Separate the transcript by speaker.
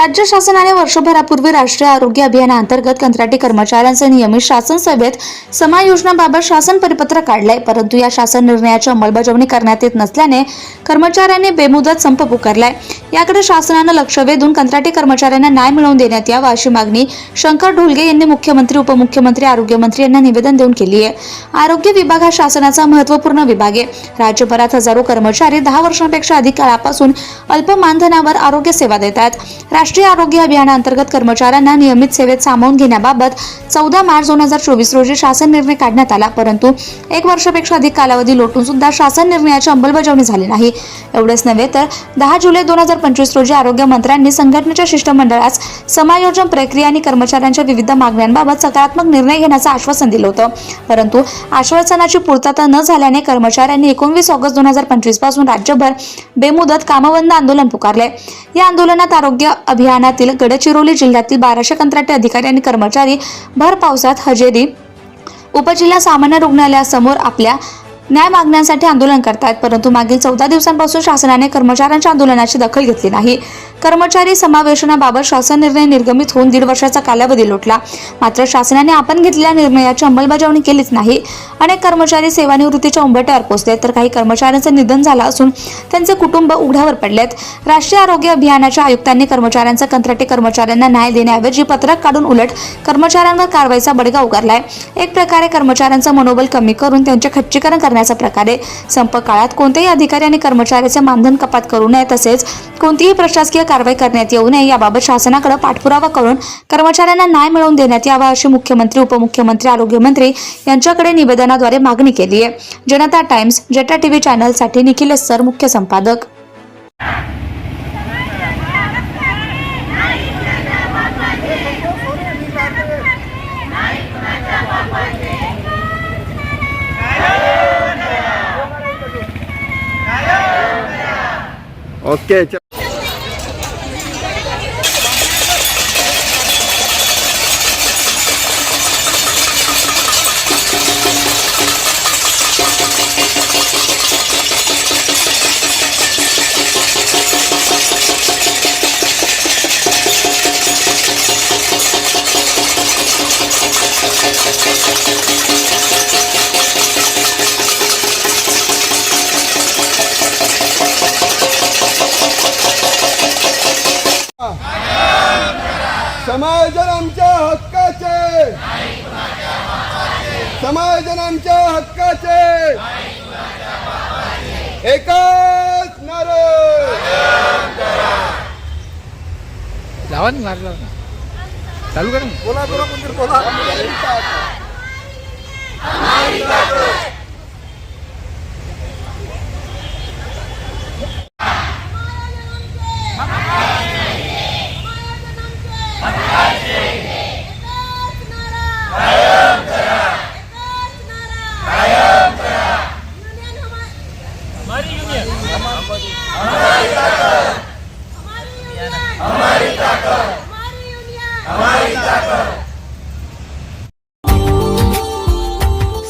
Speaker 1: राज्य शासनाने वर्षभरापूर्वी राष्ट्रीय आरोग्य अभियानाअंतर्गत कंत्राटी कर्मचाऱ्यांचे नियमित शासन सभेत समायोजनाबाबत शासन परिपत्रक काढले परंतु या शासन निर्णयाची अंमलबजावणी करण्यात येत नसल्याने कर्मचाऱ्यांनी बेमुदत संप पुकारलाय. याकडे शासनानं लक्ष वेधून कंत्राटी कर्मचाऱ्यांना न्याय मिळवून देण्यात यावा अशी मागणी शंकर ढोलगे यांनी मुख्यमंत्री उपमुख्यमंत्री आरोग्यमंत्री यांना निवेदन देऊन केली आहे. आरोग्य विभाग हा शासनाचा महत्त्वपूर्ण विभाग आहे. राज्यभरात हजारो कर्मचारी दहा वर्षांपेक्षा अधिक काळापासून अल्प मानधनावर आरोग्य सेवा देतात राष्ट्रीय आरोग्य अभियानाअंतर्गत कर्मचाऱ्यांना नियमित सेवेत सामावून घेण्याबाबत चौदा मार्च दोन हजार चोवीस रोजी शासन निर्णय काढण्यात आला परंतु एक वर्षापेक्षा अधिक कालावधी लोटून सुद्धा शासन निर्णयाची अंमलबजावणी झाली नाही. एवढेच नव्हे तर दहा जुलै दोन हजार पंचवीस रोजी आरोग्य मंत्र्यांनी संघटनेच्या शिष्टमंडळास समायोजन प्रक्रिया आणि कर्मचाऱ्यांच्या विविध मागण्यांबाबत सकारात्मक निर्णय घेण्याचं आश्वासन दिलं होतं. परंतु आश्वासनाची पूर्तता न झाल्याने कर्मचाऱ्यांनी एकोणवीस ऑगस्ट दोन हजार पंचवीसपासून राज्यभर बेमुदत कामबंद आंदोलन पुकारले. या आंदोलनात आरोग्य अभियानातील गडचिरोली जिल्ह्यातील बाराशे कंत्राटी अधिकारी आणि कर्मचारी भर पावसात हजेरी. उपजिल्हा सामान्य रुग्णालयासमोर आपल्या न्याय मागण्यांसाठी आंदोलन करतायत परंतु मागील चौदा दिवसांपासून शासनाने कर्मचाऱ्यांच्या आंदोलनाची दखल घेतली नाही. कर्मचारी समावेशनाबाबत शासन निर्णय निर्गमित होऊन दीड वर्षाचा कालावधी लोटला. मात्र शासनाने आपण घेतलेल्या निर्णयाची अंमलबजावणी केलीच नाही. अनेक कर्मचारी सेवानिवृत्तीच्या उंबरट्यावर पोहोचले तर काही कर्मचाऱ्यांचं निधन झालं असून त्यांचे कुटुंब उघड्यावर पडलेत. राष्ट्रीय आरोग्य अभियानाच्या आयुक्तांनी कर्मचाऱ्यांचा कंत्राटी कर्मचाऱ्यांना न्याय देण्याऐवजी पत्रक काढून उलट कर्मचाऱ्यांवर कारवाईचा बडगा उगारलाय. एक प्रकारे कर्मचाऱ्यांचं मनोबल कमी करून त्यांचे खच्चीकरण करण्याचा प्रकारे संप काळात कोणत्याही अधिकारी आणि कर्मचाऱ्याचे मानधन कपात करू नये तसेच कोणतीही प्रशासकीय कारवाई करण्यात येऊ नये याबाबत शासनाकडे पाठपुरावा करून कर्मचाऱ्यांना न्याय मिळवून देण्यात यावा अशी मुख्यमंत्री उपमुख्यमंत्री आरोग्यमंत्री यांच्याकडे निवेदनाद्वारे मागणी केली आहे. जनता टाइम्स जेटा टीव्ही चॅनलसाठी निखिलेश सर मुख्य संपादक.
Speaker 2: Okay Thank you. समायोजन आमच्या हक्काचे. समायोजन आमच्या हक्काचे. एकच नारे
Speaker 3: लावा ना मारला चालू करा.
Speaker 2: बोला बोला कोणतरी बोला